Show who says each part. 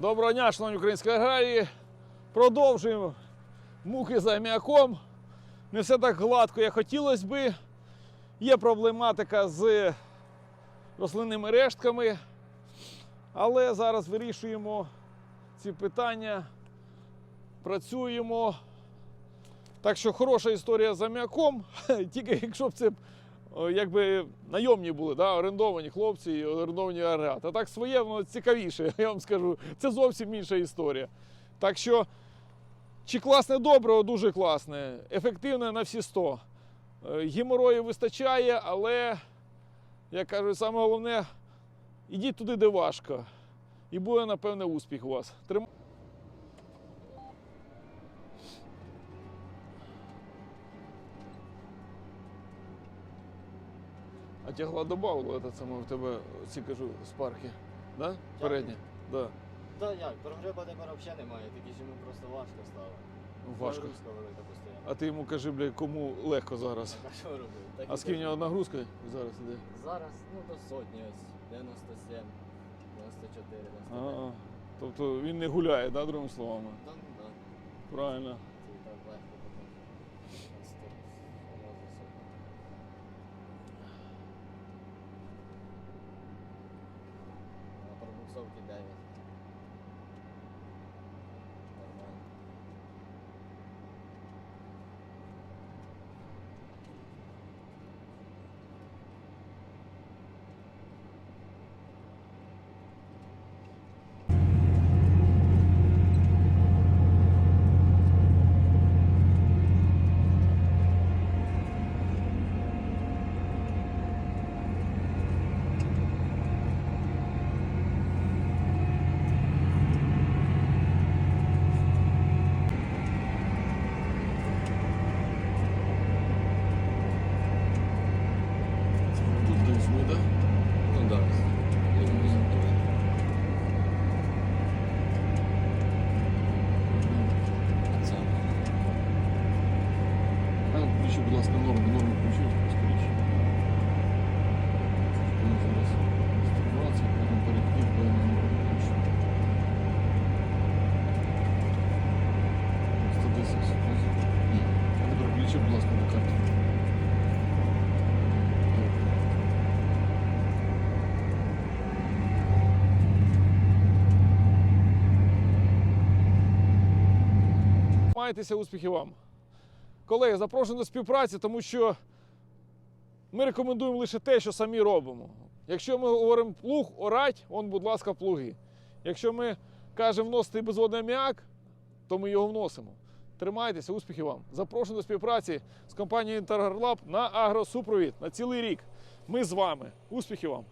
Speaker 1: Доброго дня, шановні українські аграрії. Продовжуємо муки за аміаком. Не все так гладко, як хотілося би. Є проблематика з рослинними рештками, але зараз вирішуємо ці питання, працюємо. Так що хороша історія з аміаком, тільки якщо б це якби найомні були, да, орендовані хлопці і орендовані агрегати. А так своє воно цікавіше, я вам скажу. Це зовсім інша історія. Так що, чи класне добриво, дуже класне, ефективне на всі 100. Е, Геморою вистачає, але, як кажуть, саме головне, ідіть туди, де важко. І буде, напевне, успіх у вас. А тягла добавила, це саме в тебе ці кажу спарки. Да? Передні? Да.
Speaker 2: Та як, прогреба тепер взагалі немає, ж йому просто важко стало.
Speaker 1: Важко.
Speaker 2: Нагрузка велика постійно.
Speaker 1: А ти йому кажи, бля, кому легко зараз.
Speaker 2: А що робити? Так
Speaker 1: А
Speaker 2: і
Speaker 1: з ким в
Speaker 2: так.
Speaker 1: нього нагрузка зараз іде?
Speaker 2: Зараз, ну до сотні ось, 97, 94, 95.
Speaker 1: Ага. Тобто він не гуляє, да, другими словами.
Speaker 2: Та ну да,
Speaker 1: Правильно.
Speaker 2: це і так легко потім. Ось тут, воно за сотню. На пробуксовки
Speaker 1: включи, будь ласка, норму, норму включи, скоріше. Воно зараз 120, потім перехід, потім норму включу. 110 секунд. Ні. А тепер включи, будь ласка, на карту. Майтеся успіхів вам. Колеги, запрошую до співпраці, тому що ми рекомендуємо лише те, що самі робимо. Якщо ми говоримо плуг, орать, он, будь ласка, плуги. Якщо ми кажемо вносити безводний аміак, то ми його вносимо. Тримайтеся, успіхів вам. Запрошую до співпраці з компанією Інтергарлаб на агросупровід на цілий рік. Ми з вами. Успіхів вам!